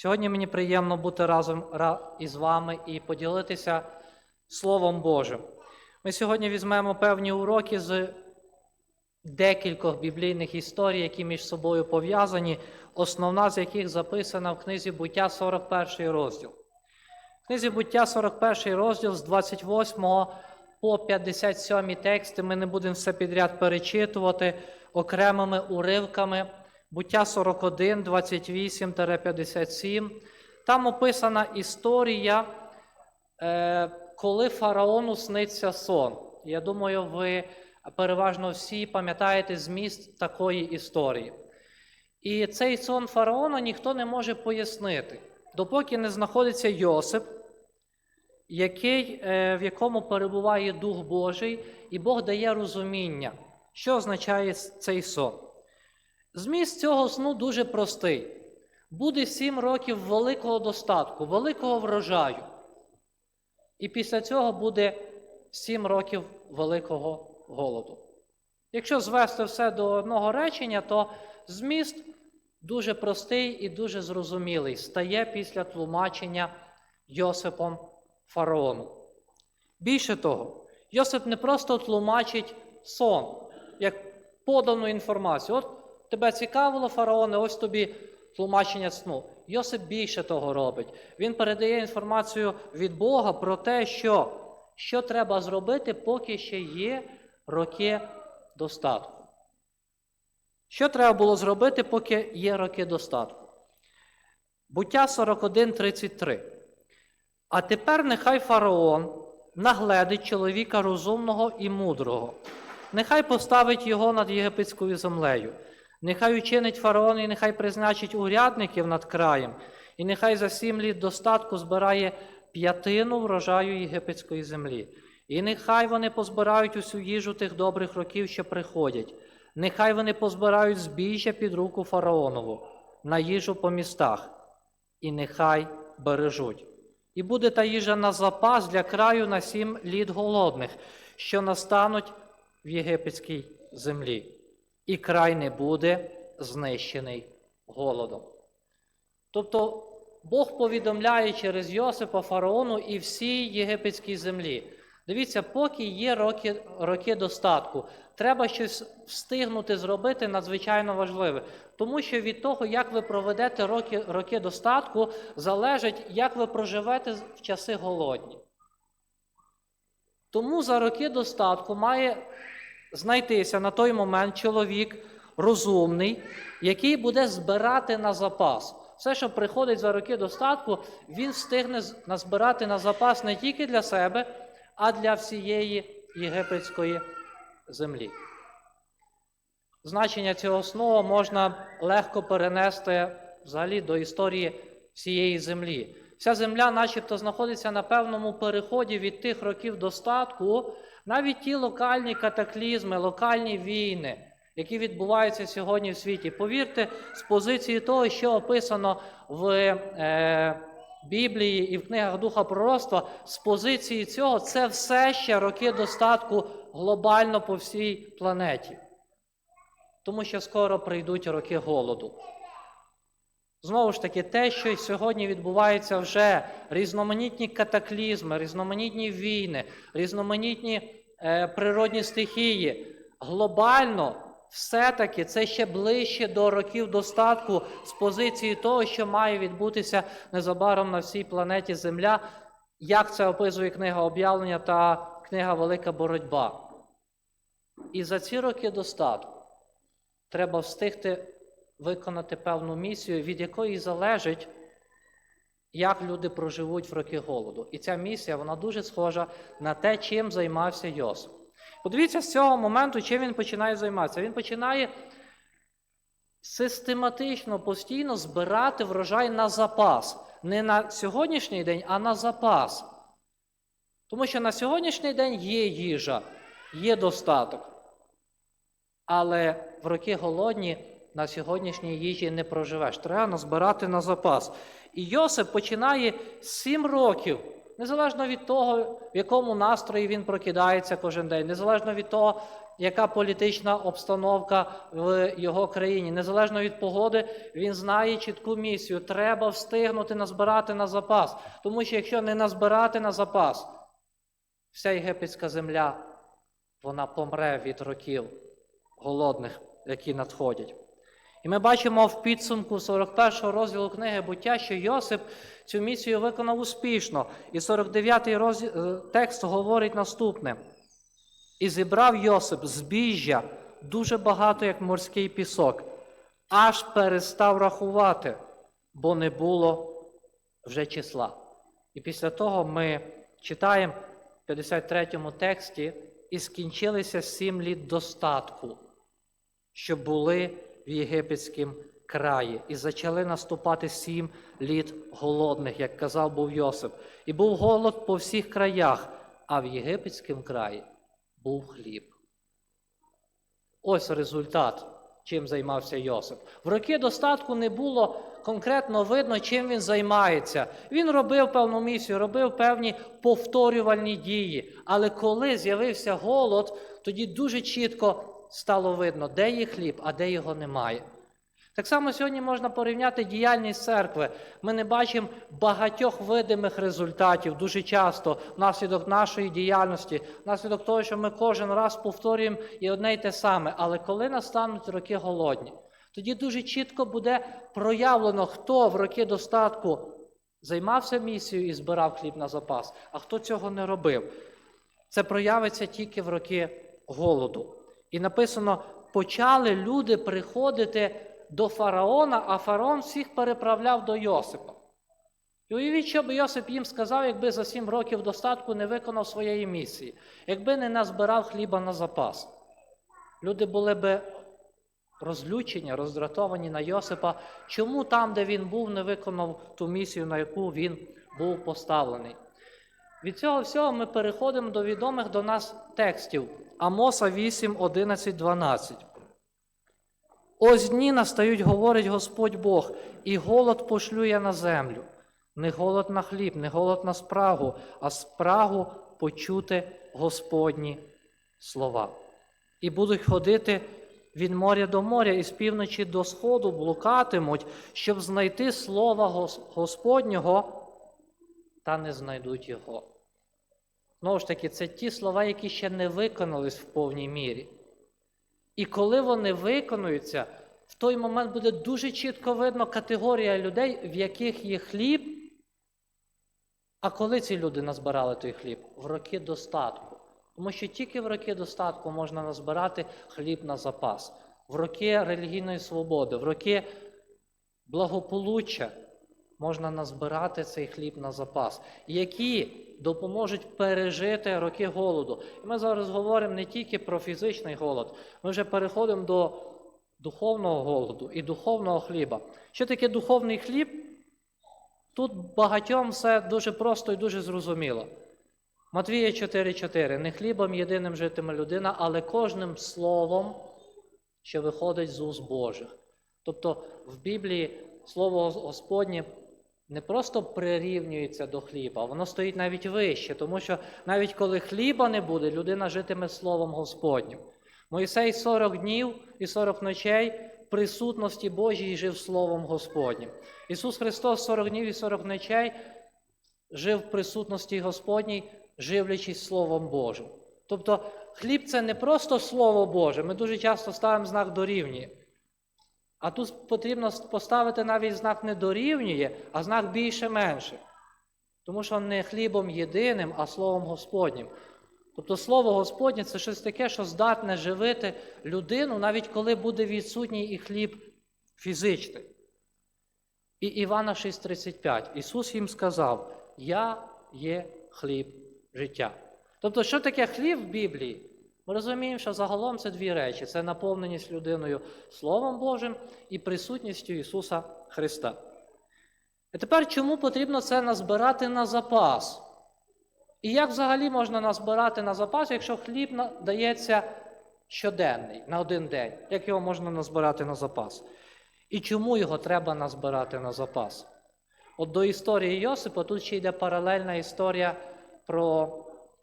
Сьогодні мені приємно бути разом із вами і поділитися Словом Божим. Ми сьогодні візьмемо певні уроки з декількох біблійних історій, які між собою пов'язані, основна з яких записана в книзі буття 41 розділ. В книзі буття 41 розділ з 28 по 57 тексти. Ми не будемо все підряд перечитувати окремими уривками. Буття 41, 28-57. Там описана історія, е, коли фараону сниться сон. Я думаю, ви переважно всі пам'ятаєте зміст такої історії. І цей сон фараона ніхто не може пояснити, допоки не знаходиться Йосип, який, е, в якому перебуває Дух Божий, і Бог дає розуміння, що означає цей сон. Зміст цього сну дуже простий. Буде сім років великого достатку, великого врожаю. І після цього буде сім років великого голоду. Якщо звести все до одного речення, то зміст дуже простий і дуже зрозумілий стає після тлумачення Йосипом фараону. Більше того, Йосип не просто тлумачить сон, як подану інформацію. От тебе цікавило, фараоне, ось тобі тлумачення сну. Йосип більше того робить. Він передає інформацію від Бога про те, що, що треба зробити, поки ще є роки достатку. Що треба було зробити, поки є роки достатку? Буття 41.33. А тепер нехай фараон нагледить чоловіка розумного і мудрого, нехай поставить його над єгипетською землею, нехай учинить фараон і нехай призначить урядників над краєм, і нехай за сім літ достатку збирає п'ятину врожаю єгипетської землі. І нехай вони позбирають усю їжу тих добрих років, що приходять. Нехай вони позбирають збіжжя під руку фараонову на їжу по містах, і нехай бережуть. І буде та їжа на запас для краю на сім літ голодних, що настануть в єгипетській землі, і край не буде знищений голодом. Тобто Бог повідомляє через Йосипа фараону і всій єгипетській землі. Дивіться, поки є роки, роки достатку, треба щось встигнути зробити надзвичайно важливе. Тому що від того, як ви проведете роки, роки достатку, залежить, як ви проживете в часи голодні. Тому за роки достатку має знайтися на той момент чоловік розумний, який буде збирати на запас. Все, що приходить за роки достатку, він встигне назбирати на запас не тільки для себе, а для всієї єгипетської землі. Значення цього сну можна легко перенести взагалі до історії всієї землі. Вся земля, начебто, знаходиться на певному переході від тих років достатку, навіть ті локальні катаклізми, локальні війни, які відбуваються сьогодні в світі. Повірте, з позиції того, що описано в е, Біблії і в книгах Духа Пророцтва, з позиції цього, це все ще роки достатку глобально по всій планеті. Тому що скоро прийдуть роки голоду. Знову ж таки, те, що сьогодні відбувається вже різноманітні катаклізми, різноманітні війни, різноманітні е, природні стихії, глобально все-таки це ще ближче до років достатку з позиції того, що має відбутися незабаром на всій планеті Земля, як це описує книга об'явлення та книга Велика Боротьба. І за ці роки достатку треба встигти виконати певну місію, від якої залежить, як люди проживуть в роки голоду. І ця місія вона дуже схожа на те, чим займався Йосип. Подивіться з цього моменту, чим він починає займатися. Він починає систематично, постійно збирати врожай на запас. Не на сьогоднішній день, а на запас. Тому що на сьогоднішній день є їжа, є достаток. Але в роки голодні на сьогоднішній їжі не проживеш. Треба назбирати на запас. І Йосип починає сім років. Незалежно від того, в якому настрої він прокидається кожен день, незалежно від того, яка політична обстановка в його країні, незалежно від погоди, він знає чітку місію. Треба встигнути назбирати на запас. Тому що якщо не назбирати на запас, вся єгипетська земля вона помре від років голодних, які надходять. І ми бачимо в підсумку 41-го розділу книги буття, що Йосип цю місію виконав успішно. І 49-й розділ, е, текст говорить наступне: І зібрав Йосип збіжжя дуже багато, як морський пісок, аж перестав рахувати, бо не було вже числа. І після того ми читаємо в 53-му тексті, і скінчилися сім літ достатку, що були в єгипетському краї, і почали наступати сім літ голодних, як казав був Йосип. І був голод по всіх краях, а в єгипетському краї був хліб. Ось результат, чим займався Йосип. В роки достатку не було конкретно видно, чим він займається. Він робив певну місію, робив певні повторювальні дії. Але коли з'явився голод, тоді дуже чітко стало видно, де є хліб, а де його немає. Так само сьогодні можна порівняти діяльність церкви. Ми не бачимо багатьох видимих результатів дуже часто внаслідок нашої діяльності, внаслідок того, що ми кожен раз повторюємо і одне й те саме. Але коли настануть роки голодні, тоді дуже чітко буде проявлено, хто в роки достатку займався місією і збирав хліб на запас, а хто цього не робив. Це проявиться тільки в роки голоду. І написано: почали люди приходити до фараона, а фараон всіх переправляв до Йосипа. І уявіть, що би Йосип їм сказав, якби за сім років достатку не виконав своєї місії, якби не назбирав хліба на запас. Люди були би розлючені, роздратовані на Йосипа, чому там, де він був, не виконав ту місію, на яку він був поставлений. Від цього всього ми переходимо до відомих до нас текстів Амоса 8, 11, 12. Ось дні настають, говорить Господь Бог, і голод пошлю я на землю. Не голод на хліб, не голод на спрагу, а спрагу почути Господні слова. І будуть ходити від моря до моря, і з півночі до сходу блукатимуть, щоб знайти слова Господнього, та не знайдуть його. Знову ж таки, це ті слова, які ще не виконались в повній мірі. І коли вони виконуються, в той момент буде дуже чітко видно категорія людей, в яких є хліб. А коли ці люди назбирали той хліб? В роки достатку. Тому що тільки в роки достатку можна назбирати хліб на запас, в роки релігійної свободи, в роки благополуччя можна назбирати цей хліб на запас, які допоможуть пережити роки голоду. І ми зараз говоримо не тільки про фізичний голод, ми вже переходимо до духовного голоду і духовного хліба. Що таке духовний хліб? Тут багатьом все дуже просто і дуже зрозуміло. Матвія 4,4. Не хлібом єдиним житиме людина, але кожним словом, що виходить з уст Божих. Тобто в Біблії слово Господнє не просто прирівнюється до хліба, воно стоїть навіть вище, тому що навіть коли хліба не буде, людина житиме Словом Господнім. Моїсей 40 днів і 40 ночей в присутності Божій жив Словом Господнім. Ісус Христос 40 днів і 40 ночей жив в присутності Господній, живлячись Словом Божим. Тобто хліб це не просто Слово Боже. Ми дуже часто ставимо знак дорівнює. А тут потрібно поставити навіть знак не дорівнює, а знак більше-менше. Тому що не хлібом єдиним, а Словом Господнім. Тобто Слово Господнє це щось таке, що здатне живити людину, навіть коли буде відсутній і хліб фізичний. І Івана 6,35. Ісус їм сказав: Я є хліб життя. Тобто, що таке хліб в Біблії? Ми розуміємо, що загалом це дві речі: це наповненість людиною Словом Божим і присутністю Ісуса Христа. І тепер чому потрібно це назбирати на запас? І як взагалі можна назбирати на запас, якщо хліб дається щоденний на один день? Як його можна назбирати на запас? І чому його треба назбирати на запас? От до історії Йосипа тут ще йде паралельна історія про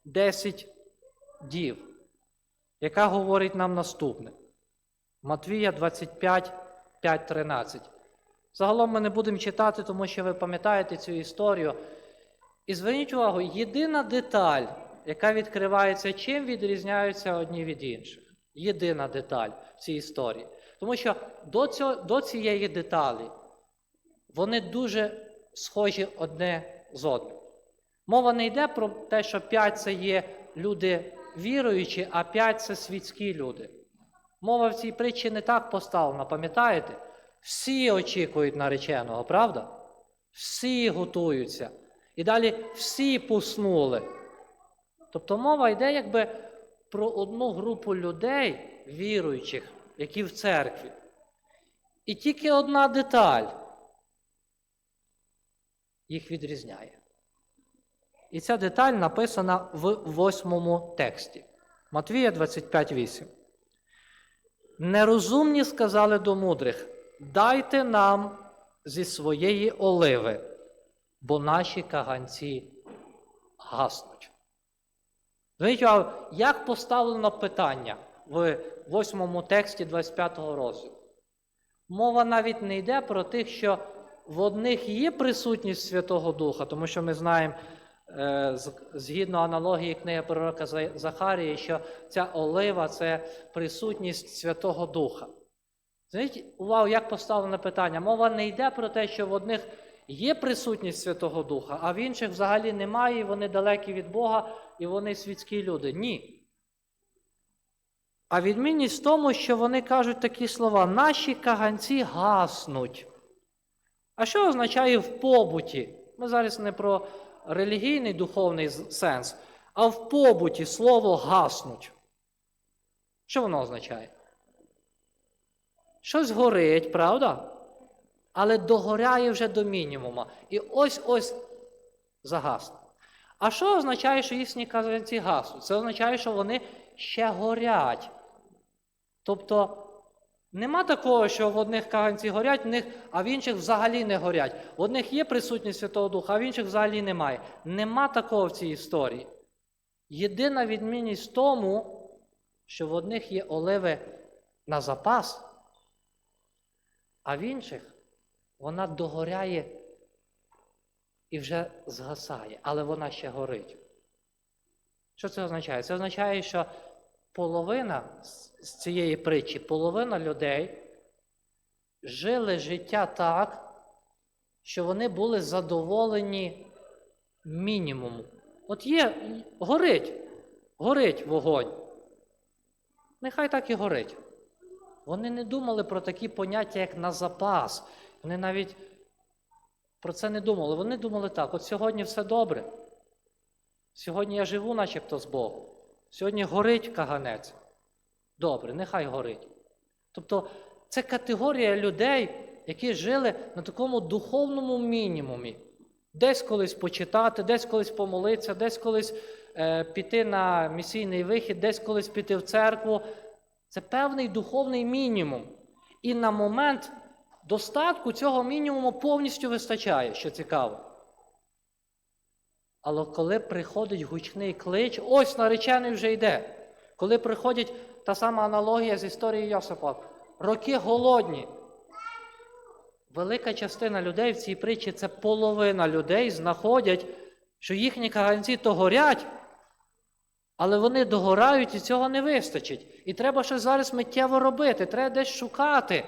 10 дів, яка говорить нам наступне. Матвія 25, 5, 13. Загалом ми не будемо читати, тому що ви пам'ятаєте цю історію. І зверніть увагу, єдина деталь, яка відкривається, чим відрізняються одні від інших. Єдина деталь в цій історії. Тому що до, цього, до цієї деталі вони дуже схожі одне з одним. Мова не йде про те, що п'ять це є люди віруючі, а п'ять це світські люди. Мова в цій притчі не так поставлена, пам'ятаєте? Всі очікують нареченого, правда? Всі готуються. І далі всі поснули. Тобто мова йде якби про одну групу людей, віруючих, які в церкві. І тільки одна деталь їх відрізняє. І ця деталь написана в восьмому тексті. Матвія 25.8. Нерозумні сказали до мудрих: дайте нам зі своєї оливи, бо наші каганці гаснуть. Знаєте, як поставлено питання в восьмому тексті 25 розділу? Мова навіть не йде про тих, що в одних є присутність Святого Духа, тому що ми знаємо, згідно аналогії книги пророка За- Захарії, що ця олива це присутність Святого Духа. Зверніть увагу, як поставлене питання. Мова не йде про те, що в одних є присутність Святого Духа, а в інших взагалі немає, і вони далекі від Бога, і вони світські люди. Ні. А відмінність в тому, що вони кажуть такі слова: наші каганці гаснуть. А що означає в побуті? Ми зараз не про релігійний духовний сенс, а в побуті слово гаснуть. Що воно означає? Щось горить, правда? Але догоряє вже до мінімума. І ось ось загасне. А що означає, що їхні казанці гаснуть? Це означає, що вони ще горять. Тобто нема такого, що в одних каганці горять, в них, а в інших взагалі не горять. В одних є присутність Святого Духа, а в інших взагалі немає. Нема такого в цій історії. Єдина відмінність в тому, що в одних є оливи на запас, а в інших вона догоряє і вже згасає, але вона ще горить. Що це означає? Це означає, що половина з цієї притчі, половина людей жили життя так, що вони були задоволені мінімумом. От є, горить, горить вогонь. Нехай так і горить. Вони не думали про такі поняття, як на запас. Вони навіть про це не думали. Вони думали так: от сьогодні все добре. Сьогодні я живу, начебто з Богом. Сьогодні горить каганець. Добре, нехай горить. Тобто це категорія людей, які жили на такому духовному мінімумі. Десь колись почитати, десь колись помолитися, десь колись е, піти на місійний вихід, десь колись піти в церкву. Це певний духовний мінімум. І на момент достатку цього мінімуму повністю вистачає, що цікаво. Але коли приходить гучний клич, ось наречений вже йде. Коли приходить та сама аналогія з історією Йосипа, роки голодні. Велика частина людей в цій притчі це половина людей знаходять, що їхні каганці то горять, але вони догорають і цього не вистачить. І треба щось зараз миттєво робити, треба десь шукати.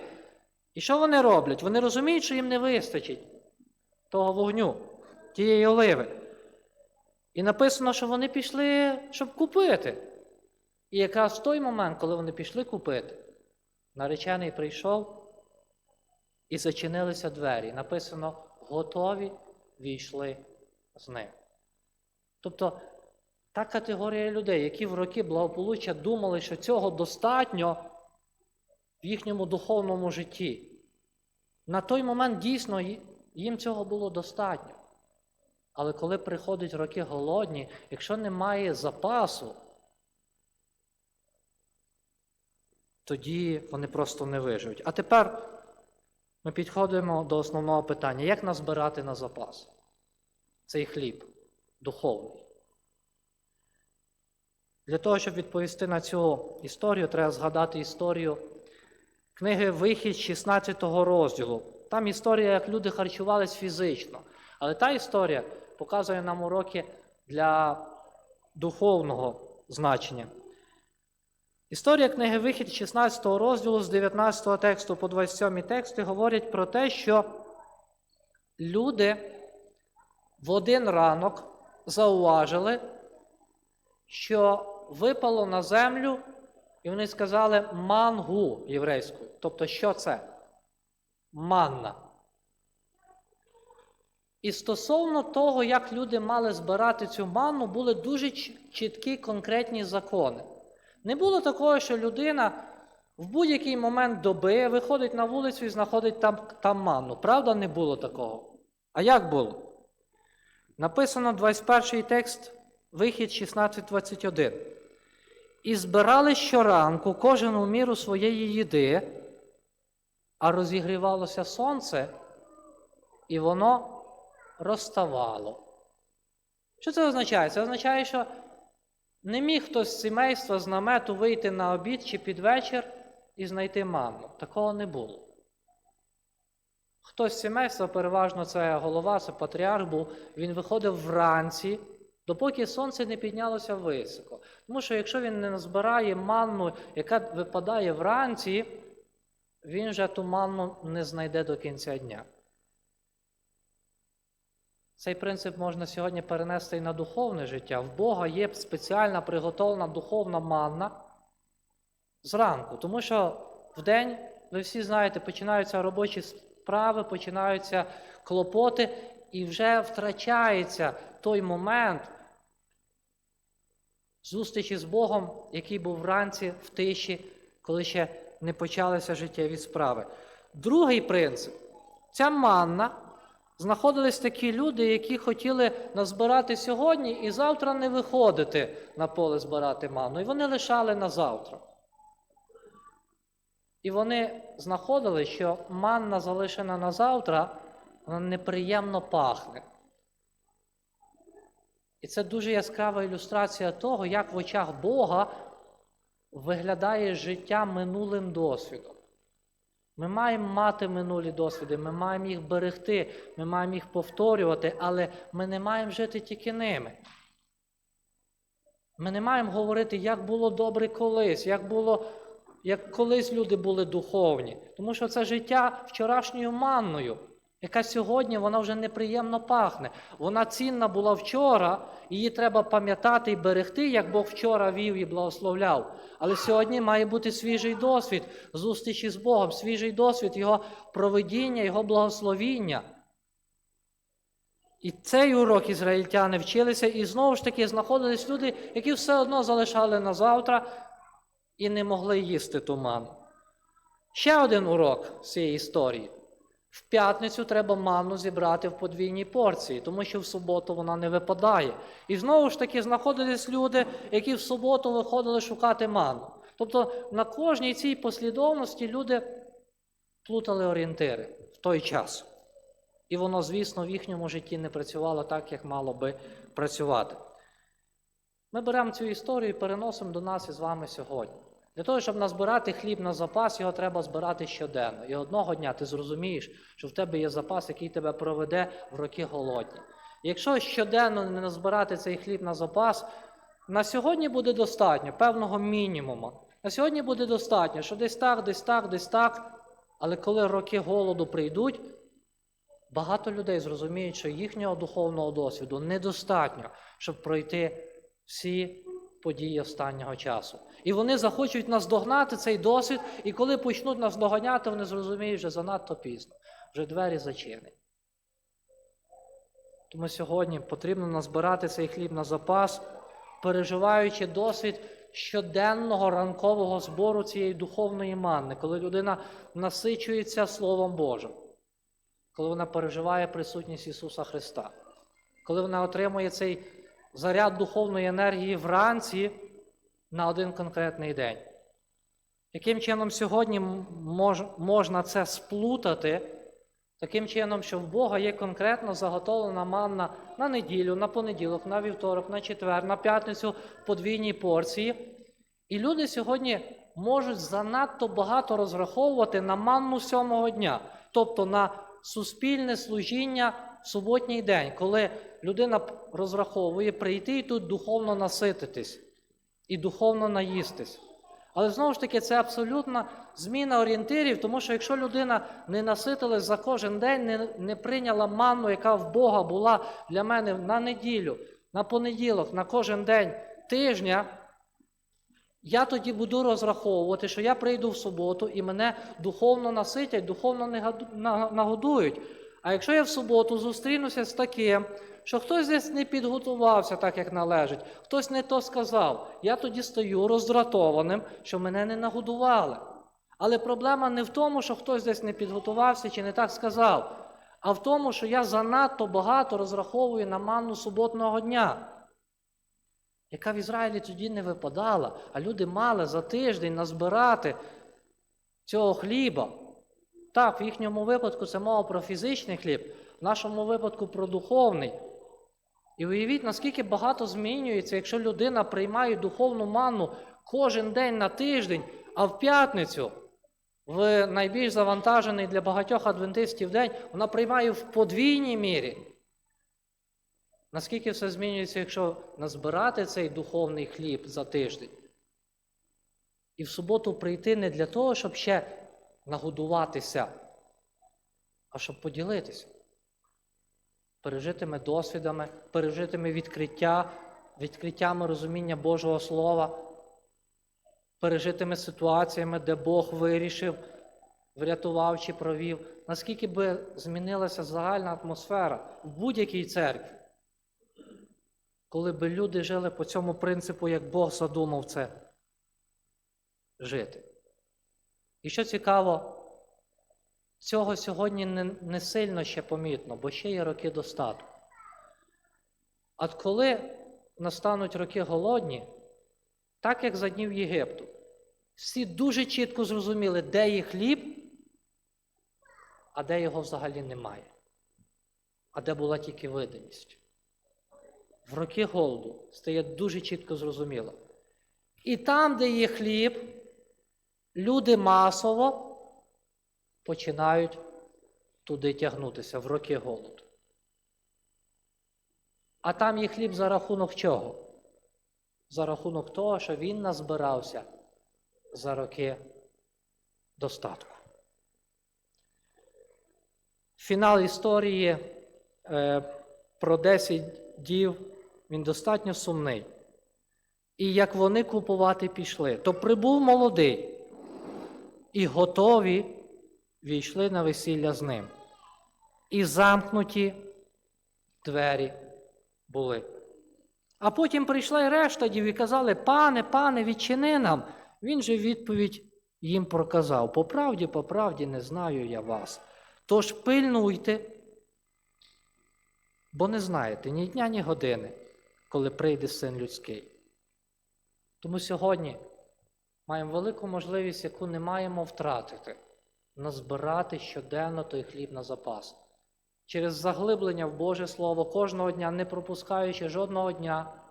І що вони роблять? Вони розуміють, що їм не вистачить того вогню, тієї оливи. І написано, що вони пішли, щоб купити. І якраз в той момент, коли вони пішли купити, наречений прийшов і зачинилися двері. Написано, готові війшли з ним. Тобто та категорія людей, які в роки благополуччя думали, що цього достатньо в їхньому духовному житті. На той момент дійсно їм цього було достатньо. Але коли приходять роки голодні, якщо немає запасу, тоді вони просто не виживуть. А тепер ми підходимо до основного питання: як назбирати на запас цей хліб духовний? Для того, щоб відповісти на цю історію, треба згадати історію книги Вихід 16 розділу. Там історія, як люди харчувались фізично. Але та історія показує нам уроки для духовного значення. Історія книги Вихід 16 розділу з 19 тексту по 27 тексти говорять про те, що люди в один ранок зауважили, що випало на землю, і вони сказали мангу єврейською. Тобто, що це? Манна. І стосовно того, як люди мали збирати цю манну, були дуже чіткі конкретні закони. Не було такого, що людина в будь-який момент доби виходить на вулицю і знаходить там, там манну. Правда, не було такого? А як було? Написано 21 текст, вихід 16.21. І збирали щоранку кожен у міру своєї їди, а розігрівалося сонце, і воно розставало. Що це означає? Це означає, що не міг хтось з сімейства з намету вийти на обід чи під вечір і знайти манну. Такого не було. Хтось з сімейства, переважно це голова, це патріарх був, він виходив вранці, допоки сонце не піднялося високо. Тому що якщо він не назбирає манну, яка випадає вранці, він же ту манну не знайде до кінця дня. Цей принцип можна сьогодні перенести і на духовне життя. В Бога є спеціальна приготовлена духовна манна зранку. Тому що в день, ви всі знаєте, починаються робочі справи, починаються клопоти, і вже втрачається той момент зустрічі з Богом, який був вранці в тиші, коли ще не почалися життєві справи. Другий принцип ця манна знаходились такі люди, які хотіли назбирати сьогодні і завтра не виходити на поле збирати манну. І вони лишали на завтра. І вони знаходили, що манна, залишена на завтра, вона неприємно пахне. І це дуже яскрава ілюстрація того, як в очах Бога виглядає життя минулим досвідом. Ми маємо мати минулі досвіди, ми маємо їх берегти, ми маємо їх повторювати, але ми не маємо жити тільки ними. Ми не маємо говорити, як було добре колись, як було, як колись люди були духовні. Тому що це життя вчорашньою манною, яка сьогодні вона вже неприємно пахне. Вона цінна була вчора, її треба пам'ятати і берегти, як Бог вчора вів і благословляв. Але сьогодні має бути свіжий досвід зустрічі з Богом, свіжий досвід Його проведіння, Його благословіння. І цей урок ізраїльтяни вчилися, і знову ж таки знаходились люди, які все одно залишали на завтра і не могли їсти ту ману. Ще один урок з цієї історії. В п'ятницю треба манну зібрати в подвійній порції, тому що в суботу вона не випадає. І знову ж таки знаходились люди, які в суботу виходили шукати манну. Тобто на кожній цій послідовності люди плутали орієнтири в той час. І воно, звісно, в їхньому житті не працювало так, як мало би працювати. Ми беремо цю історію і переносимо до нас із вами сьогодні. Для того, щоб назбирати хліб на запас, його треба збирати щоденно. І одного дня ти зрозумієш, що в тебе є запас, який тебе проведе в роки голодні. Якщо щоденно не назбирати цей хліб на запас, на сьогодні буде достатньо певного мінімуму. На сьогодні буде достатньо, що десь так, десь так, десь так. Але коли роки голоду прийдуть, багато людей зрозуміють, що їхнього духовного досвіду недостатньо, щоб пройти всі події останнього часу. І вони захочуть наздогнати цей досвід, і коли почнуть нас доганяти, вони зрозуміють, що занадто пізно, вже двері зачинені. Тому сьогодні потрібно назбирати цей хліб на запас, переживаючи досвід щоденного ранкового збору цієї духовної манни, коли людина насичується Словом Божим, коли вона переживає присутність Ісуса Христа, коли вона отримує цей заряд духовної енергії вранці на один конкретний день. Яким чином сьогодні мож, можна це сплутати? Таким чином, що в Бога є конкретно заготовлена манна на неділю, на понеділок, на вівторок, на четвер, на п'ятницю в подвійній порції. І люди сьогодні можуть занадто багато розраховувати на манну сьомого дня, тобто на суспільне служіння суботній день, коли людина розраховує прийти і тут духовно насититись і духовно наїстись. Але знову ж таки, це абсолютна зміна орієнтирів, тому що якщо людина не наситилась за кожен день, не, не прийняла манну, яка в Бога була для мене на неділю, на понеділок, на кожен день тижня, я тоді буду розраховувати, що я прийду в суботу і мене духовно наситять, духовно нагодують. А якщо я в суботу зустрінуся з таким, що хтось десь не підготувався так, як належить, хтось не то сказав, я тоді стою роздратованим, що мене не нагодували. Але проблема не в тому, що хтось десь не підготувався чи не так сказав, а в тому, що я занадто багато розраховую на манну суботного дня яка в Ізраїлі тоді не випадала, а люди мали за тиждень назбирати цього хліба. Так, в їхньому випадку це мова про фізичний хліб, в нашому випадку про духовний. І уявіть, наскільки багато змінюється, якщо людина приймає духовну манну кожен день на тиждень, а в п'ятницю, в найбільш завантажений для багатьох адвентистів день, вона приймає в подвійній мірі. Наскільки все змінюється, якщо назбирати цей духовний хліб за тиждень? І в суботу прийти не для того, щоб ще нагодуватися, а щоб поділитися. Пережитими досвідами, пережитими відкриття, відкриттями розуміння Божого Слова, пережитими ситуаціями, де Бог вирішив, врятував чи провів, наскільки би змінилася загальна атмосфера в будь-якій церкві коли би люди жили по цьому принципу, як Бог задумав це жити. І що цікаво, цього сьогодні не, не сильно ще помітно, бо ще є роки достатку. А коли настануть роки голодні, так як за днів Єгипту, всі дуже чітко зрозуміли, де є хліб, а де його взагалі немає, а де була тільки видимість в роки голоду стає дуже чітко зрозуміло. І там, де є хліб, люди масово починають туди тягнутися в роки голоду. А там є хліб за рахунок чого? За рахунок того, що він назбирався за роки достатку. Фінал історії е, про 10 дів він достатньо сумний. І як вони купувати пішли, то прибув молодий, і готові війшли на весілля з ним. І замкнуті двері були. А потім прийшла й решта дів і казали: пане, пане, відчини нам. Він же відповідь їм проказав: по правді, по правді не знаю я вас. Тож пильнуйте, бо не знаєте ні дня, ні години, коли прийде син людський. Тому сьогодні маємо велику можливість, яку не маємо втратити, назбирати щоденно той хліб на запас. Через заглиблення в Боже Слово кожного дня, не пропускаючи жодного дня,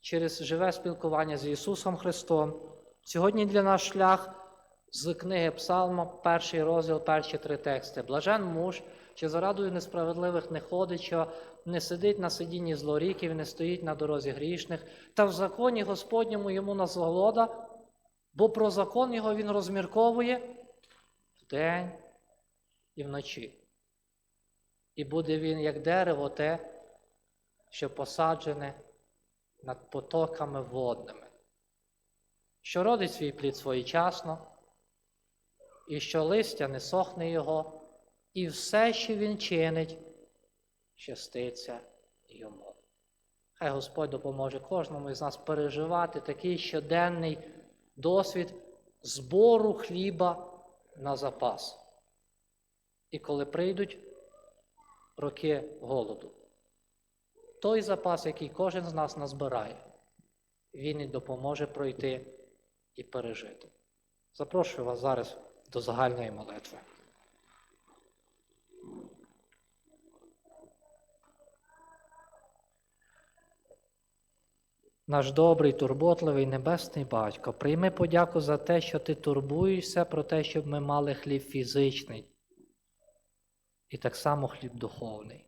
через живе спілкування з Ісусом Христом. Сьогодні для нас шлях з книги Псалма, перший розділ, перші три тексти. Блажен муж, що за радою несправедливих не ходить, що не сидить на сидінні злоріків, не стоїть на дорозі грішних, та в законі Господньому йому насолода, бо про закон його він розмірковує вдень і вночі. І буде він, як дерево, те, що посаджене над потоками водними, що родить свій плід своєчасно, і що листя не сохне його, і все, що він чинить, щаститься йому. Хай Господь допоможе кожному із нас переживати такий щоденний досвід збору хліба на запас. І коли прийдуть роки голоду, той запас, який кожен з нас назбирає, він і допоможе пройти і пережити. Запрошую вас зараз до загальної молитви. Наш добрий, турботливий небесний батько, прийми подяку за те, що ти турбуєшся про те, щоб ми мали хліб фізичний і так само хліб духовний.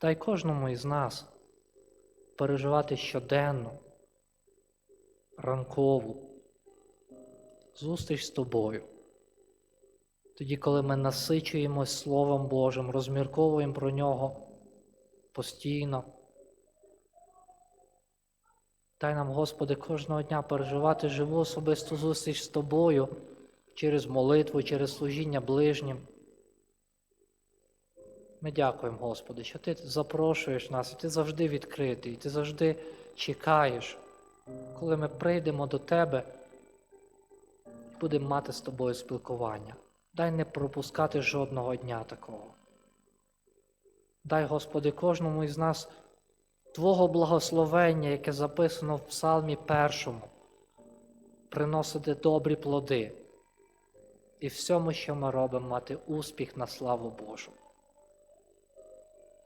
Дай кожному із нас переживати щоденну, ранкову зустріч з тобою. Тоді, коли ми насичуємось Словом Божим, розмірковуємо про нього постійно. Дай нам, Господи, кожного дня переживати живу особисту зустріч з Тобою через молитву, через служіння ближнім. Ми дякуємо, Господи, що Ти запрошуєш нас, і Ти завжди відкритий, і Ти завжди чекаєш, коли ми прийдемо до Тебе і будемо мати з тобою спілкування. Дай не пропускати жодного дня такого. Дай, Господи, кожному із нас Твого благословення, яке записано в Псалмі першому, приносити добрі плоди і всьому, що ми робимо, мати успіх на славу Божу.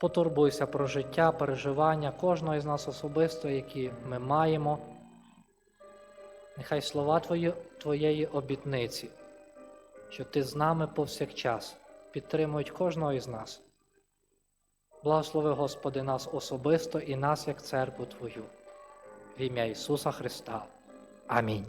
Потурбуйся про життя, переживання кожного із нас особисто, які ми маємо. Нехай слова Твої, Твоєї обітниці, що Ти з нами повсякчас підтримують кожного із нас. Благослови, Господи, нас особисто і нас, як церкву Твою. В ім'я Ісуса Христа. Амінь.